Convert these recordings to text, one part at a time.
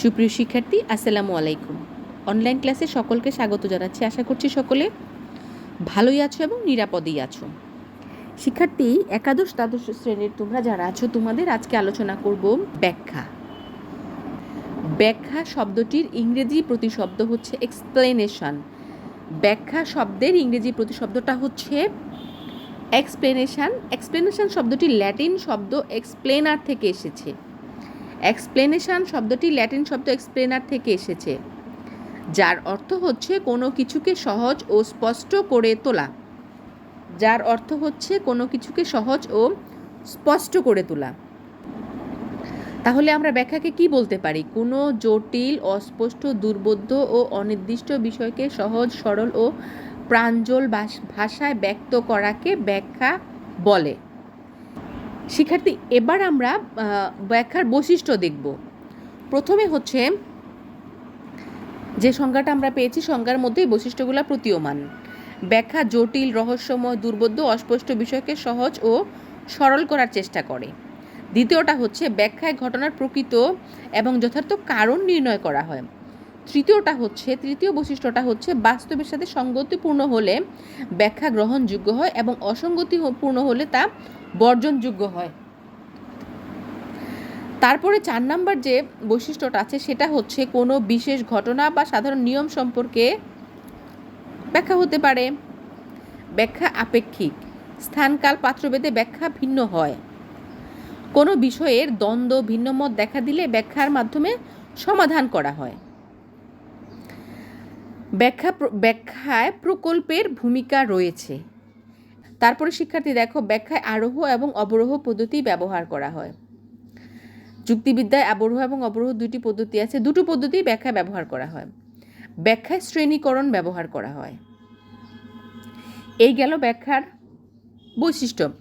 সুপ্রিয় শিক্ষার্থী, আসসালামু আলাইকুম। অনলাইন ক্লাসে সকলকে স্বাগত জানাচ্ছি। আশা করছি সকলে ভালোই আছো এবং নিরাপদেই আছো। শিক্ষার্থী, একাদশ দ্বাদশ শ্রেণির তোমরা যারা আছো, তোমাদের আজকে আলোচনা করব ব্যাখ্যা। ব্যাখ্যা শব্দটির ইংরেজি প্রতিশব্দ হচ্ছে এক্সপ্লেনেশন ব্যাখ্যা শব্দের ইংরেজি প্রতিশব্দটা হচ্ছে এক্সপ্লেনেশন এক্সপ্লেনেশন শব্দটি ল্যাটিন শব্দ এক্সপ্লেনার থেকে এসেছে। এক্সপ্লেনেশন শব্দটি ল্যাটিন শব্দ এক্সপ্লেনার থেকে এসেছে, যার অর্থ হচ্ছে কোনো কিছুকে সহজ ও স্পষ্ট করে তোলা। যার অর্থ হচ্ছে কোনো কিছুকে সহজ ও স্পষ্ট করে তোলা। তাহলে আমরা ব্যাখ্যাকে কি বলতে পারি? কোনো জটিল, অস্পষ্ট, দুর্বোধ্য ও অনির্দিষ্ট বিষয়কে সহজ, সরল ও প্রাঞ্জল ভাষ- ভাষায় ব্যক্ত করাকে ব্যাখ্যা বলে। শিক্ষার্থী, এবার আমরা ব্যাখ্যার বৈশিষ্ট্য দেখব। প্রথমে হচ্ছে, যে সংজ্ঞাটা আমরা পেয়েছি, সংজ্ঞার মধ্যেই বৈশিষ্ট্যগুলো প্রতীয়মান। ব্যাখ্যা জটিল, রহস্যময়, দুর্বোধ্য, অস্পষ্ট বিষয়কে সহজ ও সরল করার চেষ্টা করে। দ্বিতীয়টা হচ্ছে, ব্যাখ্যায় ঘটনার প্রকৃত এবং যথার্থ কারণ নির্ণয় করা হয়। তৃতীয়টা হচ্ছে, তৃতীয় বৈশিষ্ট্যটা হচ্ছে, বাস্তবের সাথে সঙ্গতিপূর্ণ হলে ব্যাখ্যা গ্রহণযোগ্য হয় এবং অসঙ্গতিপূর্ণ হলে তা বর্জনযোগ্য হয়। তারপরে চার নাম্বার যে বৈশিষ্ট্যটা আছে, সেটা হচ্ছে কোনো বিশেষ ঘটনা বা সাধারণ নিয়ম সম্পর্কে ব্যাখ্যা হতে পারে। ব্যাখ্যা আপেক্ষিক। স্থানকাল পাত্রভেদে ব্যাখ্যা ভিন্ন হয়। কোনো বিষয়ের দ্বন্দ্ব, ভিন্নমত দেখা দিলে ব্যাখ্যার মাধ্যমে সমাধান করা হয়। ব্যাখ্যা ব্যাখ্যায় প্রকল্পের ভূমিকা রয়েছে। তারপরে শিক্ষার্থী দেখো ব্যাখ্যায় আরোহ এবং অবরোহ পদ্ধতি ব্যবহার করা হয়। যুক্তিবিদ্যায় আবরোহ এবং অবরোহ দুটি পদ্ধতি আছে। দুটো পদ্ধতি ব্যাখ্যা ব্যবহার করা হয়। ব্যাখ্যায় শ্রেণীকরণ ব্যবহার করা হয়। এই গেল ব্যাখ্যার বৈশিষ্ট্য।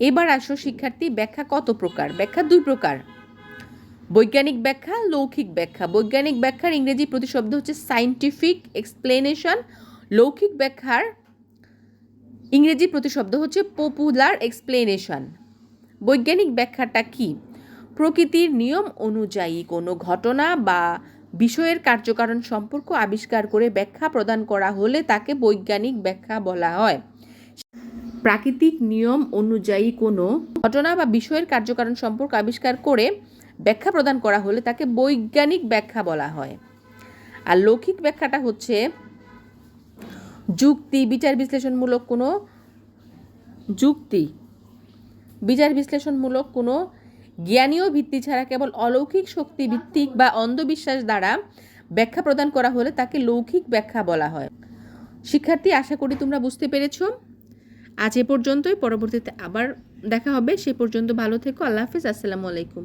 এবার আসো শিক্ষার্থী, ব্যাখ্যা কত প্রকার? ব্যাখ্যা দুই প্রকার। বৈজ্ঞানিক ব্যাখ্যা, লৌকিক ব্যাখ্যা। বৈজ্ঞানিক ব্যাখ্যার ইংরেজি প্রতিশব্দ হচ্ছে সাইন্টিফিক এক্সপ্লেনেশন লৌকিক ব্যাখ্যার ইংরেজি প্রতিশব্দ হচ্ছে পপুলার এক্সপ্লেনেশন বৈজ্ঞানিক ব্যাখ্যাটা কি? প্রকৃতির নিয়ম অনুযায়ী কোনো ঘটনা বা বিষয়ের কার্যকারণ সম্পর্ক আবিষ্কার করে ব্যাখ্যা প্রদান করা হলে তাকে বৈজ্ঞানিক ব্যাখ্যা বলা হয়। প্রাকৃতিক নিয়ম অনুযায়ী কোনো ঘটনা বা বিষয়ের কার্যকারণ সম্পর্ক আবিষ্কার করে ব্যাখ্যা প্রদান করা হলে তাকে বৈজ্ঞানিক ব্যাখ্যা বলা হয়। আর লৌকিক ব্যাখ্যাটা হচ্ছে যুক্তি, বিচার বিশ্লেষণমূলক কোনো যুক্তি, বিচার বিশ্লেষণমূলক কোনো জ্ঞানীয় ভিত্তি ছাড়া কেবল অলৌকিক শক্তি ভিত্তিক বা অন্ধবিশ্বাস দ্বারা ব্যাখ্যা প্রদান করা হলে তাকে লৌকিক ব্যাখ্যা বলা হয়। শিক্ষার্থী, আশা করি তোমরা বুঝতে পেরেছ। আজ এ পর্যন্তই। পরবর্তীতে আবার দেখা হবে। সে পর্যন্ত ভালো থেকো। আল্লাহ হাফিজ। আসসালামু আলাইকুম।